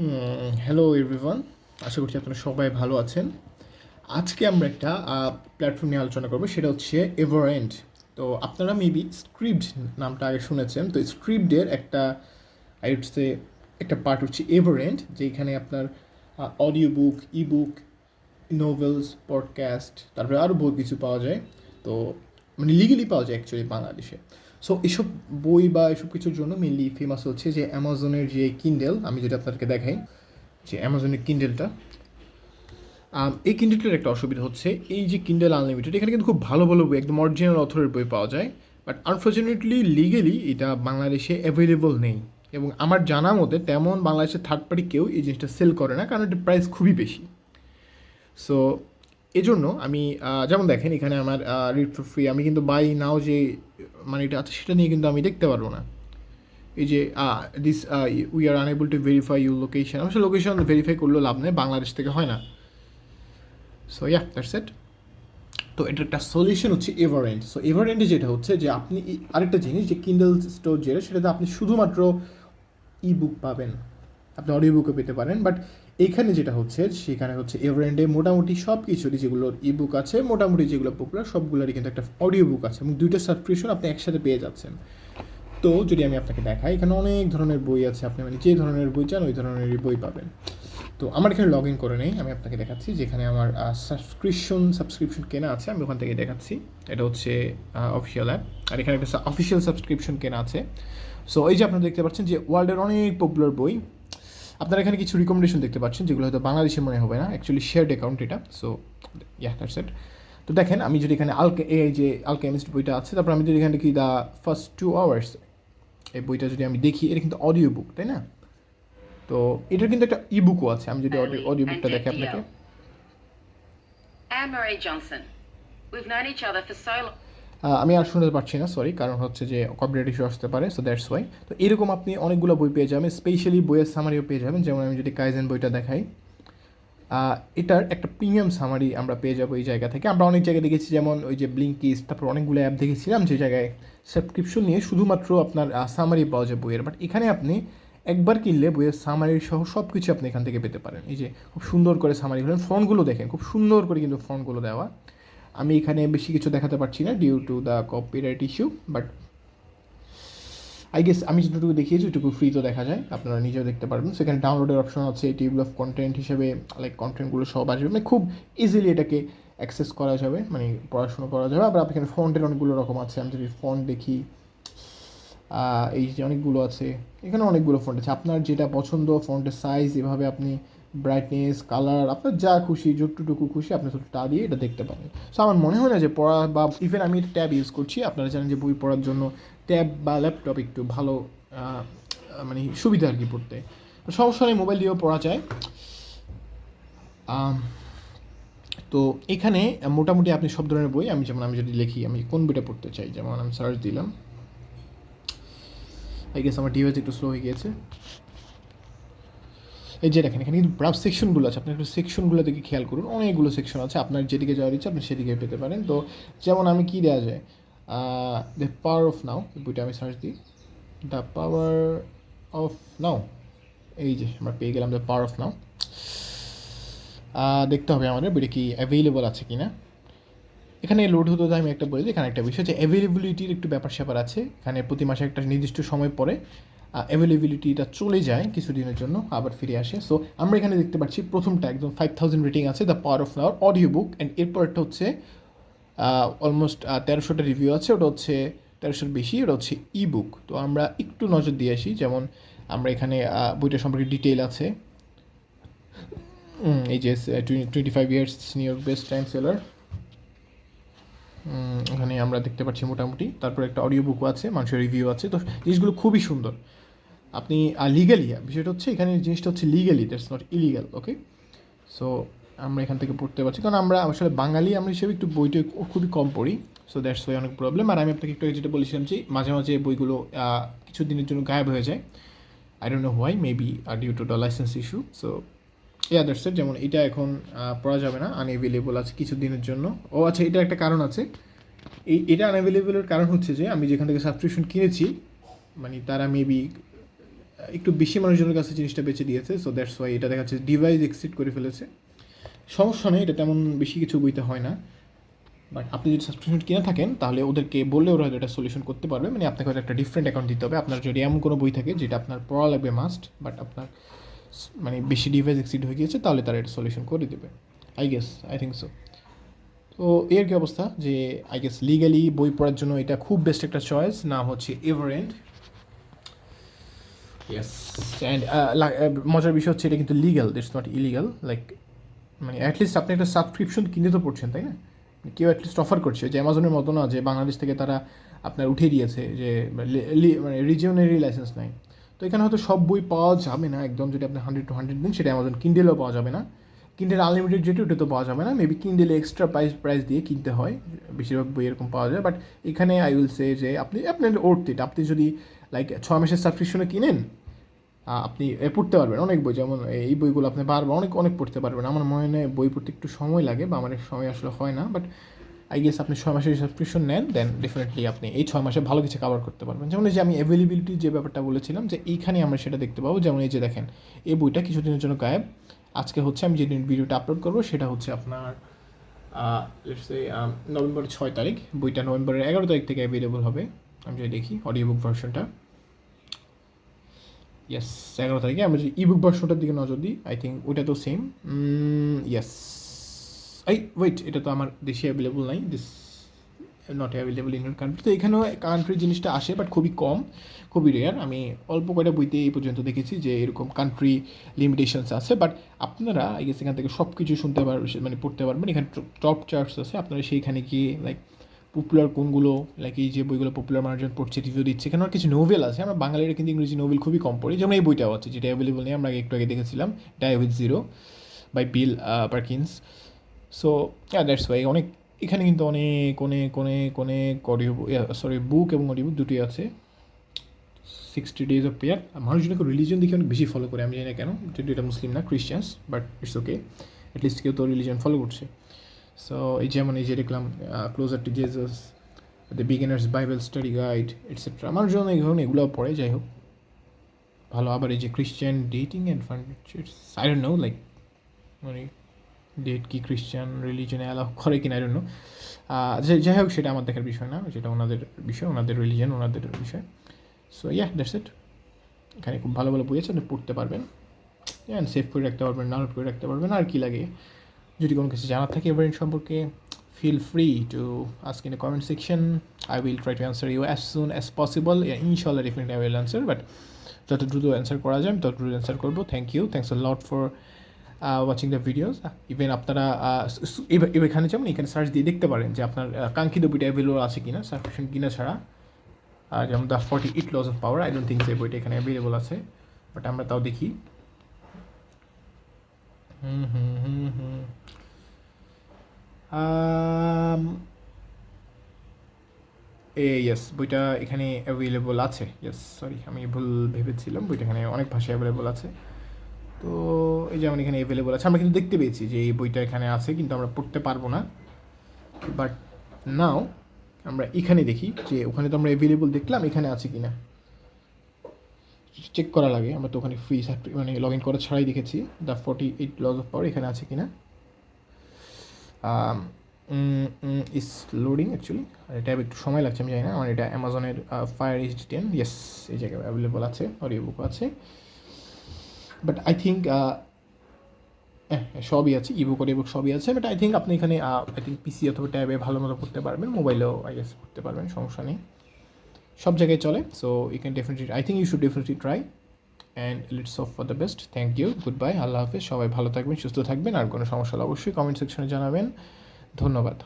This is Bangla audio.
হ্যালো এভরিওয়ান আশা করছি আপনারা সবাই ভালো আছেন। আজকে আমরা একটা প্ল্যাটফর্ম নিয়ে আলোচনা করব, সেটা হচ্ছে এভারেন্ট তো আপনারা মেবি স্ক্রিপ্ট নামটা আগে শুনেছেন, তো স্ক্রিপ্টের একটা আই সে একটা পার্ট হচ্ছে এভারেন্ট যেখানে আপনার audio book e book novels podcast তারপরে আরও বহুত কিছু পাওয়া যায়। তো মানে লিগেলি পাওয়া যায় অ্যাকচুয়ালি বাংলাদেশে। সো এসব বই বা এসব কিছুর জন্য মেনলি ফেমাস হচ্ছে যে অ্যামাজনের যে কিন্ডেল আমি যদি আপনাদেরকে দেখাই, যে অ্যামাজনের কিন্ডেলটা এই কিন্ডেলটার একটা অসুবিধা হচ্ছে, এই যে কিন্ডেল আনলিমিটেড এখানে কিন্তু খুব ভালো ভালো বই, একদম অরিজিনাল অথরের বই পাওয়া যায় বাট আনফর্চুনেটলি লিগেলি এটা বাংলাদেশে অ্যাভেলেবল নেই। এবং আমার জানা মতে, তেমন বাংলাদেশের থার্ড পার্টি কেউ এই জিনিসটা সেল করে না, কারণ এটার প্রাইস খুবই বেশি। সো এজন্য আমি যেমন দেখেন, এখানে আমার রিড ফর ফ্রি আমি কিন্তু বাই নাও যে মানিটা আছে, সেটা নিয়ে কিন্তু আমি দেখতে পারব না। এই যে this we are unable to verify your location অবশ্য লোকেশন ভেরিফাই করলেও লাভ নেই, বাংলাদেশ থেকে হয় না। সো ইয়া দ্যাটস ইট তো এটার একটা সলিউশন হচ্ছে এভারেন্ট সো এভারেন্টে যেটা হচ্ছে যে, আপনি আরেকটা জিনিস যে কিন্ডল স্টোর যেটা, সেটাতে আপনি শুধুমাত্র ই বুক পাবেন। আপনি অডিও বুকও পেতে পারেন বাট এইখানে যেটা হচ্ছে, সেখানে হচ্ছে এভারেন্ডে মোটামুটি সব কিছুরই যেগুলোর ই বুক আছে, মোটামুটি যেগুলো পপুলার সবগুলোরই কিন্তু একটা অডিও বুক আছে এবং দুইটা সাবস্ক্রিপশন আপনি একসাথে পেয়ে যাচ্ছেন। তো যদি আমি আপনাকে দেখাই, এখানে অনেক ধরনের বই আছে, আপনি মানে যে ধরনের বই চান, ওই ধরনেরই বই পাবেন। তো আমার এখানে লগ ইন করে নেই, আমি আপনাকে দেখাচ্ছি, যেখানে আমার সাবস্ক্রিপশন সাবস্ক্রিপশন কেনা আছে, আমি ওখান থেকে দেখাচ্ছি। এটা হচ্ছে অফিসিয়াল অ্যাপ আর এখানে একটা অফিসিয়াল সাবস্ক্রিপশন কেনা আছে। সো এই যে আপনারা দেখতে পাচ্ছেন যে ওয়ার্ল্ডের অনেক পপুলার বই আপনারা এখানে কিছু রিকমেন্ডেশন দেখতে পাচ্ছেন যেগুলো হয়তো বাংলাদেশে মনে হবে না অ্যাকচুয়ালি শেয়ার্ড অ্যাকাউন্ট এটা সো ইয়া দ্যাটস ইট তো দেখেন আমি যদি এখানে আলকে এই যে আলকেমিস্ট বইটা আছে তারপর আমি যদি এখানে দেখি দ্য ফার্স্ট টু আওয়ার্স এই বইটা যদি আমি দেখি এটা কিন্তু অডিও বুক তাই না তো এটার কিন্তু একটা ই বুকও আছে আমি যদি অডিও অডিও বুকটা দেখি আপনাকে Anne Marie Johnson. We've known each other for so long. আমি আর শুনতে পারছি না সরি কারণ হচ্ছে যে কপিরাইট ইস্যু আসতে পারে সো দ্যাটস ওয়াই তো এরকম আপনি অনেকগুলো বই পেয়ে যাবেন স্পেশালি বইয়ের সামারিও পেয়ে যাবেন, যেমন আমি যদি কাইজেন বইটা দেখাই। এটার একটা প্রিমিয়াম সামারি আমরা পেয়ে যাব এই জায়গা থেকে। আমরা অনেক জায়গায় দেখেছি, যেমন ওই যে ব্লিঙ্কিস তারপর অনেকগুলো অ্যাপ দেখেছিলাম, যে জায়গায় সাবস্ক্রিপশন নিয়ে শুধুমাত্র আপনার সামারি পাওয়া যায় বইয়ের। বাট এখানে আপনি একবার কিনলে বইয়ের সামারি সহ সব কিছু আপনি এখান থেকে পেতে পারেন। এই যে খুব সুন্দর করে সামারি ফোনগুলো দেখেন, খুব সুন্দর করে কিন্তু ফোনগুলো দেওয়া। আমি এখানে বেশি কিছু দেখাতে পারছি না due to the copyright issue but I guess আমি যেটুকু দেখিয়েছি ওইটুকু ফ্রি তো দেখা যায়, আপনারা নিজেও দেখতে পারবেন। সেখানে ডাউনলোডের অপশন আছে টেবিল অফ কন্টেন্ট হিসেবে লাইক কন্টেন্টগুলো সব আসবে। মানে খুব ইজিলি এটাকে অ্যাক্সেস করা যাবে মানে পড়াশোনা করা যাবে। আবার এখানে ফন্টের অনেকগুলো রকম আছে, আমি যদি ফন্ট দেখি এই যে অনেকগুলো আছে, এখানে অনেকগুলো ফন্ট আছে। আপনার যেটা পছন্দ ফন্টের সাইজ এভাবে আপনি ব্রাইটনেস কালার আপনার যা খুশি, যতটুকু খুশি আপনি তা দিয়ে এটা দেখতে পারেন। সো আমার মনে হয় না যে পড়া বা ইভেন আমি ট্যাব ইউজ করছি, আপনারা জানেন যে বই পড়ার জন্য ট্যাব বা ল্যাপটপ একটু ভালো মানে সুবিধা আর কি পড়তে। নেই মোবাইল দিয়েও পড়া যায়। তো এখানে মোটামুটি আপনি সব ধরনের বই, আমি যেমন আমি যদি লিখি, আমি কোন বইটা পড়তে চাই? যেমন আমি সার্চ দিলাম। আই গেস আমার ডিভাইস একটু স্লো হয়ে গিয়েছে। এই যে দেখেন, এখানে কিন্তু ব্রাউজ সেকশনগুলো আছে। আপনি একটু সেকশনগুলো দিকে খেয়াল করুন। অনেকগুলো সেকশন আছে। আপনার যেদিকে যাওয়ার ইচ্ছা, আপনি সেদিকে পেতে পারেন। তো যেমন আমি কী দেওয়া যায়? দ্য পাওয়ার অফ নাও বইটা আমি সার্চ দিই। দ্য পাওয়ার অফ নাও এই যে আমরা পেয়ে গেলাম দ্য পাওয়ার অফ নাও দেখতে হবে আমাদের বইটা কি অ্যাভেলেবল আছে কি না এখানে লোড হতে হতে আমি একটা বলি এখানে একটা বিষয় যে অ্যাভেলেবিলিটির একটু ব্যাপার স্যাপার আছে। এখানে প্রতি মাসে একটা নির্দিষ্ট সময় পরে অ্যাভেলেবিলিটিটা চলে যায় কিছুদিনের জন্য, আবার ফিরে আসে। সো আমরা এখানে দেখতে পাচ্ছি প্রথমটা একদম ফাইভ থাউজেন্ড রেটিং আছে the power of now audio book and এরপরটা হচ্ছে অলমোস্ট তেরোশোটা রিভিউ আছে, ওটা হচ্ছে তেরোশোর বেশি, ওটা হচ্ছে ই বুক তো আমরা একটু নজর দিয়ে আসি, যেমন আমরা এখানে বইটা সম্পর্কে ডিটেল আছে। এই যে twenty five years New York best time seller এখানে আমরা দেখতে পাচ্ছি মোটামুটি। তারপর একটা অডিও বুকও আছে, মানুষের রিভিউ আছে। তো জিনিসগুলো খুবই সুন্দর। আপনি লিগালি বিষয়টা হচ্ছে এখানে জিনিসটা হচ্ছে legally that's not illegal okay so আমরা এখান থেকে পড়তে পারছি। কারণ আমরা আসলে বাঙালি, আমরা হিসেবে একটু বইটা খুবই কম পড়ি সো দ্যাটস ওয়াই অনেক প্রবলেম আর আমি আপনাকে একটু যেটা বলেছিলাম যে, মাঝে মাঝে বইগুলো কিছু দিনের জন্য গায়েব হয়ে যায়। I don't know why maybe due to the license issue so that's it যেমন এটা এখন পড়া যাবে না আনএভেলেবল আছে কিছু দিনের জন্য। ও আচ্ছা এটা একটা কারণ আছে। এই এটা আনঅ্যাভেলেবলের কারণ হচ্ছে যে, আমি যেখান থেকে সাবস্ক্রিপশন কিনেছি মানে তারা মেবি একটু বেশি মানুষজনের কাছে জিনিসটা বেঁচে দিয়েছে সো দ্যাটস ওয়াই এটা দেখা যাচ্ছে ডিভাইস এক্সিট করে ফেলেছে। সমস্যা নেই, এটা তেমন বেশি কিছু বইতে হয় না। বাট আপনি যদি সাবস্ক্রিপশন কিনে থাকেন, তাহলে ওদেরকে বললে ওরা এটা সলিউশন করতে পারবে। মানে আপনাকে একটা ডিফারেন্ট অ্যাকাউন্ট দিতে হবে। আপনার যদি এমন কোনো বই থাকে, যেটা আপনার পড়া লাগবে মাস্ট বাট আপনার মানে বেশি ডিভাইস এক্সিড হয়ে গিয়েছে, তাহলে তারা এটা সলিউশন করে দেবে। I guess I think so তো এর কি অবস্থা? যে আই গেস লিগালি বই পড়ার জন্য এটা খুব বেস্ট একটা চয়েস নাম হচ্ছে এভারেন্ড ইয়েস অ্যান্ড মজার বিষয় হচ্ছে এটা কিন্তু legal it's not illegal like মানে অ্যাটলিস্ট আপনি একটা সাবস্ক্রিপশন কিনে তো পড়ছেন, তাই না? কেউ অ্যাটলিস্ট অফার করছে যে অ্যামাজনের মতো না, যে বাংলাদেশ থেকে তারা আপনার উঠিয়ে দিয়েছে যে মানে রিজিওনারি লাইসেন্স নাই। তো এখানে হয়তো সব বই পাওয়া যাবে না, একদম যদি আপনি হান্ড্রেড টু হান্ড্রেড দিন সেটা অ্যামাজন কিন্ডেলেও পাওয়া যাবে না। কিন্ডেল আনলিমিটেড যেটা ওটা তো পাওয়া যাবে না। মেবি কিন্ডেলে এক্সট্রা প্রাইস প্রাইস দিয়ে কিনতে হয়, বেশিরভাগ বই এরকম পাওয়া যায় বাট এখানে আই উইল সে যে আপনি, আপনার ওর্থ আপনি যদি লাইক ছয় মাসের সাবস্ক্রিপশনে কিনেন আপনি পড়তে পারবেন। অনেক বই, যেমন এই বইগুলো আপনি বারবার অনেক অনেক পড়তে পারবেন। আমার মনে হয় বই পড়তে একটু সময় লাগে বা আমার সময় আসলে হয় না বাট আই গেস আপনি ছয় মাসের সাবস্ক্রিপশন নেন দেন ডেফিনেটলি আপনি এই ছয় মাসে ভালো কিছু কভার করতে পারবেন। যেমন যে আমি অ্যাভেলেবিলিটি যে ব্যাপারটা বলেছিলাম, যে এইখানে আমরা সেটা দেখতে পাবো। যেমন এই যে দেখেন, এই বইটা কিছুদিনের জন্য গায়েব। আজকে হচ্ছে আমি যেদিন ভিডিওটা আপলোড করব, সেটা হচ্ছে আপনার নভেম্বর ছয় তারিখ। বইটা নভেম্বরের এগারো তারিখ থেকে অ্যাভেলেবল হবে। আমি যদি দেখি অডিও বুক ভার্সনটা ইয়েস এগারো তারিখে আমরা যদি ইবুক ভার্সনটার দিকে নজর দিই আই থিঙ্ক ওটা তো সেম ইয়েস এই ওয়েট এটা তো আমার দেশে অ্যাভেলেবল নাই this not available in country তো এখানেও কান্ট্রি জিনিসটা আসে বাট খুবই কম, খুবই রেয়ার আমি অল্প কয়টা বইতে এই পর্যন্ত দেখেছি যে এরকম কান্ট্রি লিমিটেশনস আছে বাট আপনারা আই গেস এখান থেকে সব কিছু শুনতে পারবেন মানে পড়তে পারবেন। এখানে টপ চার্টস আছে, আপনারা সেইখানে গিয়ে লাইক পপুলার কোনগুলো? লাইক এই যে বইগুলো পপুলার মানুষজন পড়ছে রিভিউ দিচ্ছে, এখানে কিছু নোভেল আছে। আমরা বাঙালিরা কিন্তু ইংরেজি নোভেল খুবই কম পড়ি। যেমন এই বইটাও আছে, যেটা অ্যাভেলেবল নেই, আমরা একটু আগে দেখেছিলাম। Die with Zero by Bill Perkins so হ্যাঁ দ্যাটস ওয়াই অনেক, এখানে কিন্তু অনেক অনেক অনেক অনেক অডিও সরি বুক এবং অডিও বুক দুটোই আছে। সিক্সটি ডেজ অফ প্রেয়ার মানুষজন রিলিজন দেখে অনেক বেশি ফলো করে, আমি জানি না কেন। যদি এটা মুসলিম না Christians but it's okay at least কেউ তো রিলিজন ফলো করছে। এই যেমন এই যে দেখলাম closer to Jesus the beginners Bible study guide etcetera মানুষজন এই ধরনের এগুলোও পড়ে, যাই হোক। ভালো, আবার এই যে Christian dating and fund I don't know like মানে ডেট কি ক্রিশ্চিয়ান রিলিজনে অ্যালাউ করে কিনা আই ডোন্ট নো যাই হোক, সেটা আমার দেখার বিষয় না, সেটা ওনাদের বিষয়, ওনাদের রিলিজন ওনাদের বিষয়। সো ইয়া দ্যাটস ইট এখানে খুব ভালো ভালো বই আছে, আপনি পড়তে পারবেন। অ্যান্ড সেভ করে রাখতে পারবেন ডাউনলোড করে রাখতে পারবেন, আর কি লাগে। যদি কোনো কিছু জানার থাকে এভারেন্ট সম্পর্কে feel free to ask in comment section I will try to answer you as soon as possible ইনশাল্লাহ definitely I will answer but যত দ্রুত অ্যান্সার করা যায় আমি তত দ্রুত অ্যান্সার করব। Thank you thanks lot for watching the videos even আপনারা এবার এখানে যেমন এখানে সার্চ দিয়ে দেখতে পারেন যে আপনার আহ, কাঙ্ক্ষিত বইটা অ্যাভেলেবল আছে কিনা সাবস্ক্রিপশন কিনা ছাড়া। যেমন the forty eight laws of power I don't think যে বইটা এখানে অ্যাভেলেবল আছে বাট আমরা তাও দেখি। হুম হুম হুম হুম ইয়েস বইটা এখানে অ্যাভেলেবল আছে। ইয়েস সরি আমি ভুল ভেবেছিলাম। বইটা এখানে অনেক ভাষায় অ্যাভেলেবল আছে। তো এই যে আমার এখানে অ্যাভেলেবল আছে, আমরা কিন্তু দেখতে পেয়েছি যে এই বইটা এখানে আছে, কিন্তু আমরা পড়তে পারব না। বাট নাও আমরা এখানে দেখি যে ওখানে তো আমরা অ্যাভেলেবল দেখলাম, এখানে আছে কি না চেক করা লাগে। আমরা তো ওখানে ফ্রি মানে লগ ইন করা ছাড়াই দেখেছি। The forty eight laws of power এখানে আছে কি না ইস লোডিং অ্যাকচুয়ালি আর এটা একটু সময় লাগছে, আমি জানি না। আমার এটা অ্যামাজনের ফায়ার এইচ টেন ইয়েস এই জায়গায় অ্যাভেলেবল আছে অডিও বুক আছে বাট আই থিঙ্ক সবই আছে ইবুক অডিও সবই আছে। বাট আই থিঙ্ক আপনি এখানে আই থিঙ্ক পিসি অথবা ট্যাবে ভালো মতো করতে পারবেন। মোবাইলেও আই গেস করতে পারবেন, সমস্যা নেই। সব জায়গায় চলে so you can definitely I think you should definitely try and lots of for the best thank you good bye আল্লাহ হাফেজ, সবাই ভালো থাকবেন, সুস্থ থাকবেন, আর কোনো সমস্যা হলে অবশ্যই কমেন্ট সেকশনে জানাবেন, ধন্যবাদ।